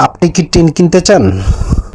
আপনি কি টিন কিনতে চান?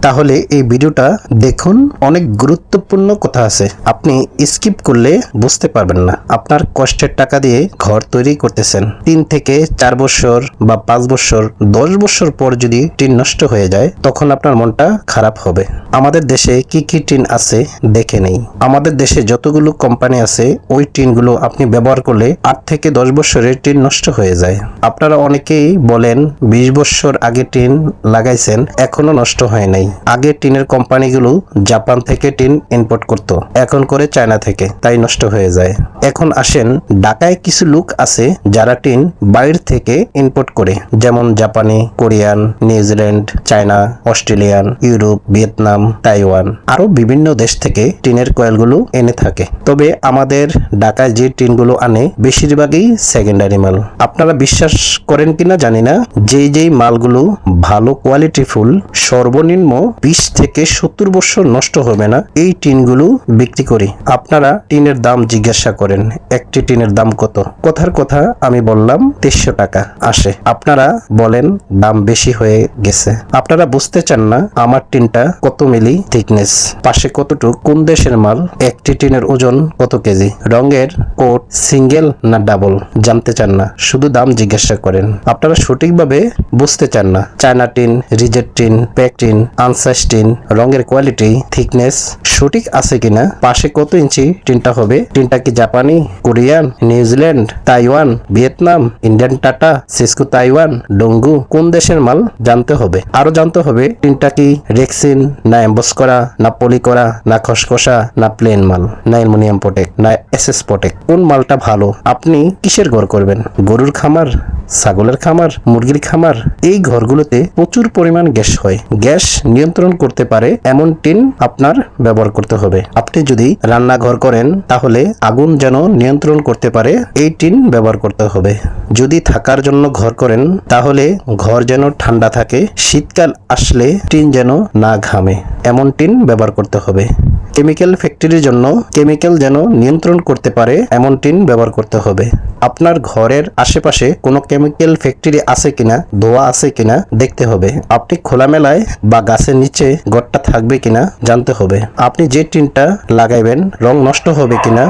তাহলে এই ভিডিওটা দেখুন, অনেক গুরুত্বপূর্ণ কথা আছে। আপনি স্কিপ করলে বুঝতে পারবেন না। আপনার কষ্টের টাকা দিয়ে ঘর তৈরি করতেছেন। তিন থেকে চার বছর বা পাঁচ বছর, দশ বছর পর যদি টিন নষ্ট হয়ে যায়, তখন আপনার মনটা খারাপ হবে। আমাদের দেশে কি কি টিন আছে, দেখে নেই। আমাদের দেশে যতগুলো কোম্পানি আছে, ওই টিনগুলো আপনি ব্যবহার করলে আট থেকে দশ বছরের টিন নষ্ট হয়ে যায়। আপনারা অনেকেই বলেন, বিশ বছর আগে টিন লাগাইছেন, এখনও নষ্ট হয় নাই। আগে টিনের কোম্পানিগুলো জাপান থেকে টিন ইম্পোর্ট করত, এখন করে চায়না থেকে, তাই নষ্ট হয়ে যায়। এখন আসেন, ঢাকায় কিছু লোক আছে যারা টিন বাইরে থেকে ইম্পোর্ট করে, যেমন জাপানি, Korean, New Zealand, China, Australian, Europe, Vietnam, Taiwan আরও বিভিন্ন দেশ থেকে টিনের কয়েলগুলো এনে থাকে। তবে আমাদের ঢাকায় যে টিনগুলো আনে, বেশিরভাগই সেকেন্ডারি মাল। আপনারা বিশ্বাস করেন কিনা জানি না, যেই যেই মালগুলো ভালো কোয়ালিটি ফুল, সর্বনিম্ন বিশ থেকে সত্তর বছর নষ্ট হবে না, এই টিনগুলো বিক্রি করি। আপনারা টিনের দাম জিজ্ঞাসা করেন। একটি টিনের দাম কত? কথার কথা আমি বললাম, তেইশশো টাকা। আসে। আপনারা বলেন, দাম বেশি হয়ে গেছে। আপনারা বুঝতে চান না, আমার টিনটা কত মিলি থিকনেস। পাশে কতটুক, কোন দেশের মাল? একটি টিনের ওজন কত কেজি? রঙের কোট সিঙ্গেল না ডাবল? জানতে চান না, শুধু দাম জিজ্ঞাসা করেন। আপনারা সঠিকভাবে বুঝতে চান না, China tin reject tin, pack tin, unsize tin, রঙের কোয়ালিটি, থিকনেস সঠিক আছে কিনা? পাশে কত ইঞ্চি টিনটা হবে? টিনটা কি জাপানি Korean, New Zealand, Taiwan, Vietnam, Indian Tata, Cisco Taiwan, ডঙ্গু, কোন দেশের মাল জানতে হবে? আরও জানতে হবে টিনটা কি? রেক্সিন, না এম্বস করা, না পলি করা, না খসখসা, না প্লেন মাল, না অ্যালমোনিয়াম পটেক না এসএস পটেক কোন মালটা ভালো? আপনি কিসের গড় করবেন? গরুর খামার? ছাগলের খামার, মুরগির খামার, এই ঘরগুলোতে প্রচুর পরিমাণ গ্যাস হয়। গ্যাস নিয়ন্ত্রণ করতে পারে এমন টিন আপনার ব্যবহার করতে হবে। আপনি যদি রান্নাঘর করেন, তাহলে আগুন যেন নিয়ন্ত্রণ করতে পারে, এই টিন ব্যবহার করতে হবে। যদি থাকার জন্য ঘর করেন, তাহলে ঘর যেন ঠান্ডা থাকে, শীতকাল আসলে টিন যেন না ঘামে, এমন টিন ব্যবহার করতে হবে। কেমিক্যাল ফ্যাক্টরির জন্য কেমিক্যাল যেন নিয়ন্ত্রণ করতে পারে, এমন টিন ব্যবহার করতে হবে। আপনার ঘরের আশেপাশে কোনো কেমিক্যাল ফ্যাক্টরি আছে কিনা ধোয়া আছে কিনা, দেখতে হবে। আপনি খোলামেলায় বা গাছের নিচে ঘরটা থাকবে কিনা, জানতে হবে। আপনি যে টিনটা লাগাইবেন, রং নষ্ট হবে কিনা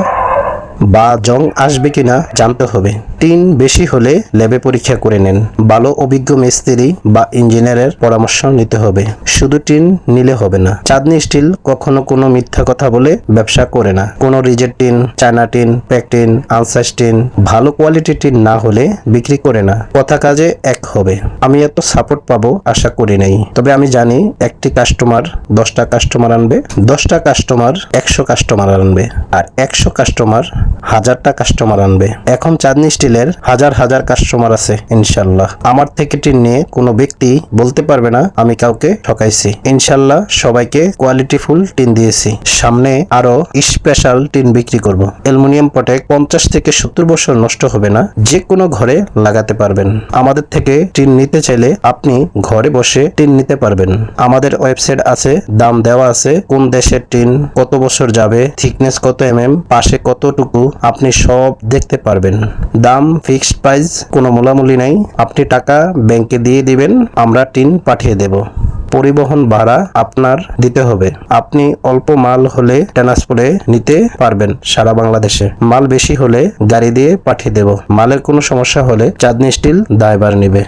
বা জং আসবে কিনা, জানতে হবে। টিন বেশি হলে ল্যাবে পরীক্ষা করে নেন। ভালো অভিজ্ঞ মিস্ত্রি বা ইঞ্জিনিয়ারের পরামর্শ নিতে হবে। শুধু টিন নিলে হবে না। চাঁদনি স্টিল কখনো কোনো মিথ্যা কথা বলে ব্যবসা করে না। কোনো reject tin, China tin, pack tin unsize tin, ভালো কোয়ালিটি টিন না হলে বিক্রি করে না। কথা কাজে এক হবে। আমি এত সাপোর্ট পাবো আশা করি নাই। তবে আমি জানি একটি কাস্টমার দশটা কাস্টমার আনবে, দশটা কাস্টমার একশো কাস্টমার আনবে, আর একশো কাস্টমার হাজারটা কাস্টমার আনবে। এখন চাঁদনি স্টিলের হাজার হাজার কাস্টমার আছে, ইনশাল্লাহ। আমার থেকে টিন নিয়ে কোনো ব্যক্তি বলতে পারবে না, আমি কাউকে ঠকাইছি। ইনশাল্লাহ সবাইকে কোয়ালিটি ফুল টিন দিয়েছি। সামনে আরও স্পেশাল টিন বিক্রি করব। অ্যালুমিনিয়াম পটেক পঞ্চাশ থেকে সত্তর বছর নষ্ট হবে না যে কোনো ঘরে লাগাতে পারবেন। আমাদের থেকে টিন নিতে চাইলে আপনি ঘরে বসে টিন নিতে পারবেন। আমাদের ওয়েবসাইট আছে, দাম দেওয়া আছে, কোন দেশের টিন কত বছর যাবে থিকনেস কত এমএম পাশে কতটুকু, আপনি সব দেখতে পারবেন। দাম ফিক্সড প্রাইস, কোনো মোলামুলি নাই। আপনি টাকা ব্যাংকে দিয়ে দিবেন, আমরা টিন পাঠিয়ে দেব। পরিবহন ভাড়া আপনার দিতে হবে। আপনি অল্প মাল হলে ট্রান্সপোর্টে নিতে পারবেন সারা বাংলাদেশে। মাল বেশি হলে গাড়ি দিয়ে পাঠিয়ে দেব। মালের কোনো সমস্যা হলে চাঁদনি স্টিল দায়বার নেবে।